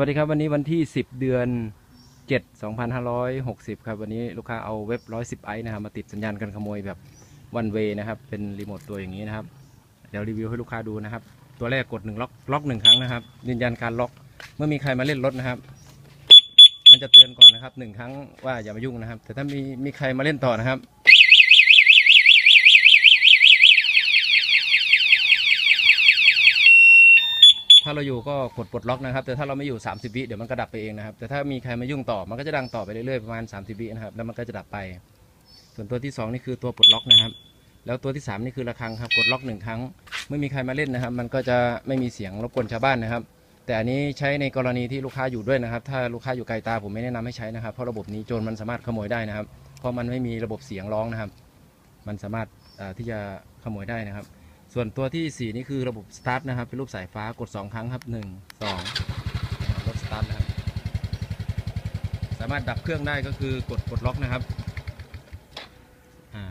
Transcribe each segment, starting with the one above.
วัสดีครับวันนี้วันที่ 10 เดือน 7 2560 ครับวันนี้ลูกค้าเอาเว็บ 110ไอนะครับมาติดสัญญาณการขโมยแบบวันเวนะครับเป็นรีโมทตัวอย่างนี้นะครับเดี๋ยวรีวิวให้ลูกค้าดูนะครับ ตัวแรกกดหนึ่งล็อกล็อกหนึ่งครั้งนะครับ ยืนยันการล็อกเมื่อมีใครมาเล่นรถนะครับ มันจะเตือนก่อนนะครับหนึ่งครั้งว่าอย่ามายุ่งนะครับ แต่ถ้ามีมีใครมาเล่นต่อนะครับ ถ้าเราอยู่ก็กดปลดล็อกนะครับ แต่ถ้าเราไม่อยู่ 30วิเดี๋ยวมันก็ดับไปเองนะครับ แต่ถ้ามีใครมายุ่งต่อมันก็จะดังต่อไปเรื่อยๆประมาณ 30วินะครับ แล้วมันก็จะดับไป ส่วนตัวที่ 2 นี่คือตัวปลดล็อกนะครับ แล้วตัวที่ 3 นี่คือระฆังครับ กดล็อกหนึ่งครั้ง ไม่มีใครมาเล่นนะครับ มันก็จะไม่มีเสียงรบกวนชาวบ้านนะครับ แต่อันนี้ใช้ในกรณีที่ลูกค้าอยู่ด้วยนะครับ ถ้าลูกค้าอยู่ไกลตาผมไม่แนะนำให้ใช้นะครับ เพราะระบบนี้โจรมันสามารถขโมยได้นะครับ เพราะมันไม่มีระบบเสียงร้องนะครับ มันสามารถที่จะขโมยได้นะครับ ส่วนตัวที่ 4 นี่คือระบบสตาร์ทนะครับ เป็นรูปสายฟ้ากด 2 ครั้งครับ 1 2รถสตาร์ทนะครับสามารถดับเครื่องได้ก็คือกดกดล็อกนะครับอ่า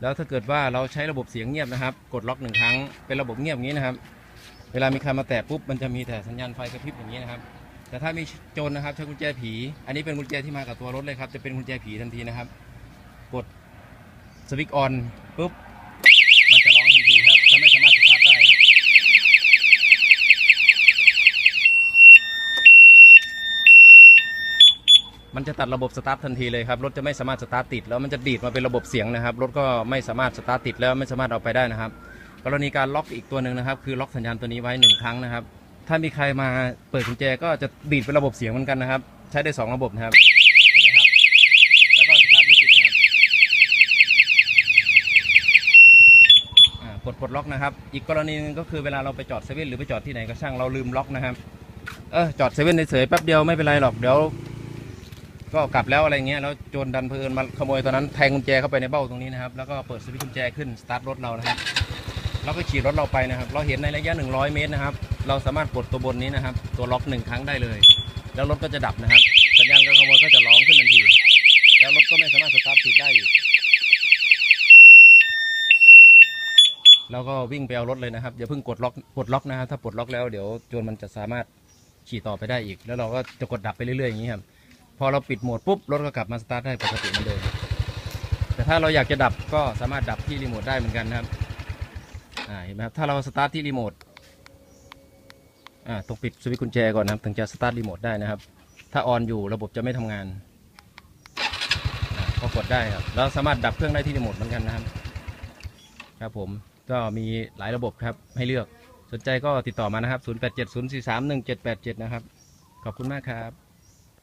แล้วถ้าเกิดว่าเราใช้ระบบเสียงเงียบนะครับ กดล็อกหนึ่งครั้งเป็นระบบเงียบอย่างนี้นะครับ เวลามีใครมาแตะปุ๊บมันจะมีแต่สัญญาณไฟกระพริบอย่างนี้นะครับ แต่ถ้ามีโจรนะครับใช้กุญแจผี อันนี้เป็นกุญแจที่มากับตัวรถเลยครับ จะเป็นกุญแจผีทันทีนะครับ กดสวิตช์ออนปุ๊บ มันจะร้องทันทีครับ และไม่สามารถสตาร์ทได้ครับ มันจะตัดระบบสตาร์ททันทีเลยครับรถจะไม่สามารถสตาร์ทติดแล้วมันจะดีดมาเป็นระบบเสียงนะครับรถก็ไม่สามารถสตาร์ทติดแล้วไม่สามารถเอาไปได้นะครับ กรณีการล็อกอีกตัวหนึ่งนะครับ คือล็อกสัญญาณตัวนี้ไว้หนึ่งครั้งนะครับ ถ้ามีใครมาเปิดกุญแจก็จะดีดเป็นระบบเสียงเหมือนกันนะครับ ใช้ได้สองระบบนะครับเห็นไหมครับแล้วก็สตาร์ทไม่ติดนะครับกดปลดล็อกนะครับ อีกกรณีหนึงก็คือเวลาเราไปจอดเซเว่นหรือไปจอดที่ไหนก็ช่างเราลืมล็อกนะครับเออจอดเซเว่นเฉยแป๊บเดียวไม่เป็นไรหรอกเดี๋ยว ก็กลับแล้วอะไรเงี้ยแล้วโจรดันเพลินมาขโมยตอนนั้นแทงกุญแจเข้าไปในเบ้าตรงนี้นะครับแล้วก็เปิดสวิตช์กุญแจขึ้นสตาร์ทรถเรานะครับแล้วก็ขี่รถเราไปนะครับ เราเห็นในระยะ 100 เมตรนะครับ เราสามารถกดตัวบนนี้นะครับ ตัวล็อกหนึ่งครั้งได้เลย แล้วรถก็จะดับนะครับ สัญญาณการขโมยก็จะร้องขึ้นทันที แล้วรถก็ไม่สามารถสตาร์ทติดได้อีกแล้วก็วิ่งไปเอารถเลยนะครับอย่าเพิ่งกดล็อกกดล็อกนะครับถ้าปลดล็อกแล้วเดี๋ยวโจรมันจะสามารถขี่ต่อไปได้อีก แล้วเราก็จะกดดับไปเรื่อยๆอย่างนี้ครับ พอเราปิดโหมดปุ๊บรถก็กลับมาสตาร์ทได้ปกติเหมือนเดิมแต่ถ้าเราอยากจะดับก็สามารถดับที่รีโมทได้เหมือนกันนะครับอ่าเห็นไหมครับถ้าเราสตาร์ทที่รีโมทอ่าต้องปิดสวิตช์กุญแจก่อนนะครับถึงจะสตาร์ทรีโมทได้นะครับ ถ้าออนอยู่ระบบจะไม่ทำงานก็กดได้ครับแล้วสามารถดับเครื่องได้ที่รีโมทเหมือนกันนะครับครับผมก็มีหลายระบบครับให้เลือกสนใจก็ติดต่อมานะครับ 0870431787 นะครับ ขอบคุณมากครับ